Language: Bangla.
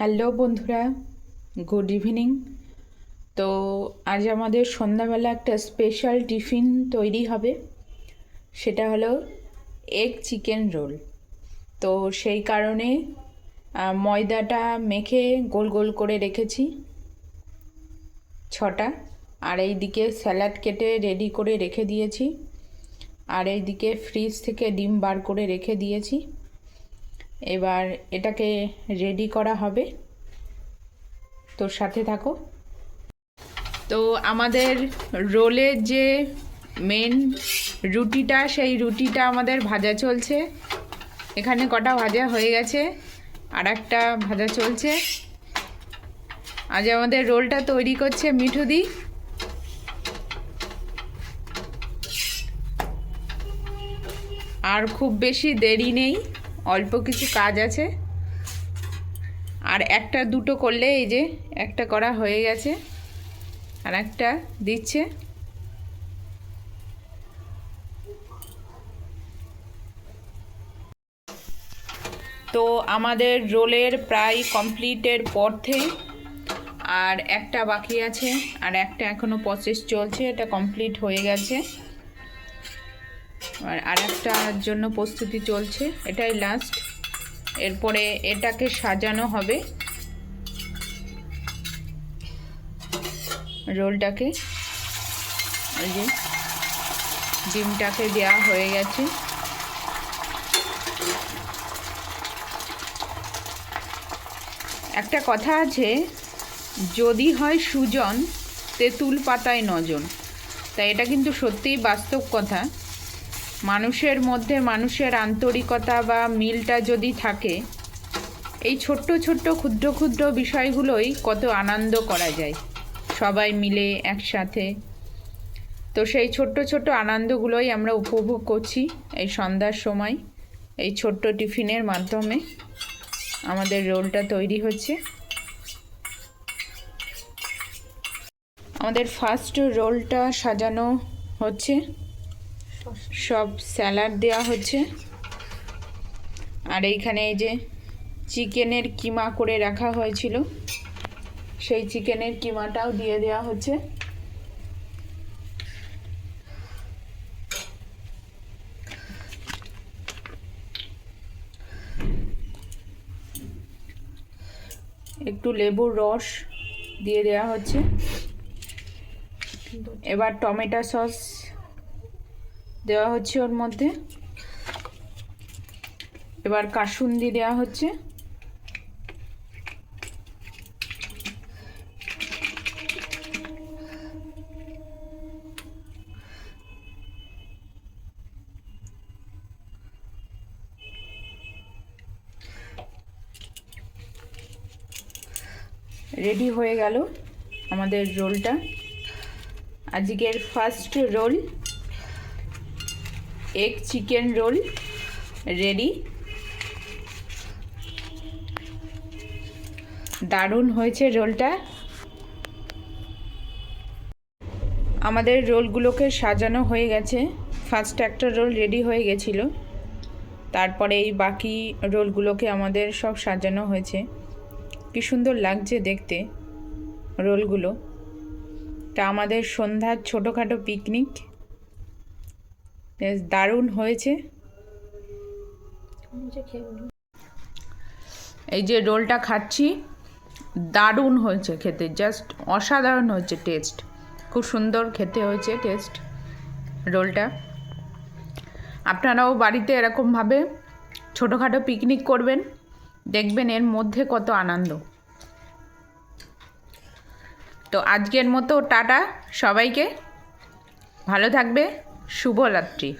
হ্যালো বন্ধুরা, গুড ইভিনিং। তো আজ আমাদের সন্ধ্যাবেলা একটা স্পেশাল টিফিন তৈরি হবে। সেটা হলো এগ চিকেন রোল। তো সেই কারণে ময়দাটা মেখে গোল গোল করে রেখেছি, ছটা। আর এই দিকে স্যালাড কেটে রেডি করে রেখে দিয়েছি। আর এই দিকে ফ্রিজ থেকে ডিম বার করে রেখে দিয়েছি। এবার এটাকে রেডি করা হবে। তোর সাথে থাকো। তো আমাদের রোলের যে মেন রুটিটা, সেই রুটিটা আমাদের ভাজা চলছে। এখানে কটা ভাজা হয়ে গেছে আর একটা ভাজা চলছে। আজ আমাদের রোলটা তৈরি করছে মিঠুদি আর খুব বেশি দেরি নেই। অল্প কিছু কাজ আছে। আর একটা দুটো করলে এই যে একটা করা হয়ে গেছে। আর একটা দিচ্ছে। তো আমাদের রোলের প্রায় কমপ্লিটের পথে আর একটা বাকি আছে। আর একটা এখনও প্রসেস চলছে। এটা কমপ্লিট হয়ে গেছে। আর আরেকটার জন্য প্রস্তুতি চলছে, এটাই লাস্ট এরপরে এটাকে সাজানো হবে। রোলটাকে ওই যে ডিমটাকে দেওয়া হয়ে গেছে। একটা কথা আছে, যদি হয় সুজন, তেঁতুল পাতায় নজন। তাই এটা কিন্তু সত্যিই বাস্তব কথা। মানুষের মধ্যে মানুষের আন্তরিকতা বা মিলটা যদি থাকে, এই ছোট্ট ছোট্ট ক্ষুদ্র ক্ষুদ্র বিষয়গুলোই কত আনন্দ করা যায়। সবাই মিলে একসাথে। তো সেই ছোট্ট ছোট্ট আনন্দগুলোই আমরা উপভোগ করছি এই সন্ধ্যার সময়, এই ছোট্ট টিফিনের মাধ্যমে। আমাদের রোলটা তৈরি হচ্ছে। আমাদের ফার্স্ট রোলটা সাজানো হচ্ছে। সব স্যালাড দেওয়া হচ্ছে। আর এইখানে এই যে চিকেনের কিমা করে রাখা হয়েছিল, সেই চিকেনের কিমাটাও দিয়ে দেওয়া হচ্ছে। একটু লেবুর রস দিয়ে দেওয়া হচ্ছে। এবার টমেটো সস দেওয়া হচ্ছে ওর মধ্যে। এবার কাসুন্দি দেওয়া হচ্ছে। রেডি হয়ে গেল আমাদের রোলটা। আজকের first roll egg chicken roll ready দারুণ হয়েছে রোলটা আমাদের রোলগুলোকে সাজানো হয়ে গেছে। ফার্স্ট একটা রোল রেডি হয়ে গেছিল। তারপরে এই বাকি রোলগুলোকে আমাদের সব সাজানো হয়েছে। কি সুন্দর লাগছে দেখতে রোলগুলো তা আমাদের সন্ধ্যার ছোটোখাটো পিকনিক দারুণ হয়েছে। এই যে রোলটা খাচ্ছি, দারুণ হয়েছে খেতে, জাস্ট অসাধারণ হয়েছে টেস্ট। খুব সুন্দর খেতে হয়েছে টেস্ট রোলটা। আপনারাও বাড়িতে এরকমভাবে ছোটোখাটো পিকনিক করবেন, দেখবেন এর মধ্যে কত আনন্দ। তো আজকের মতো টাটা সবাইকে, ভালো থাকবে। শুভরাত্রি।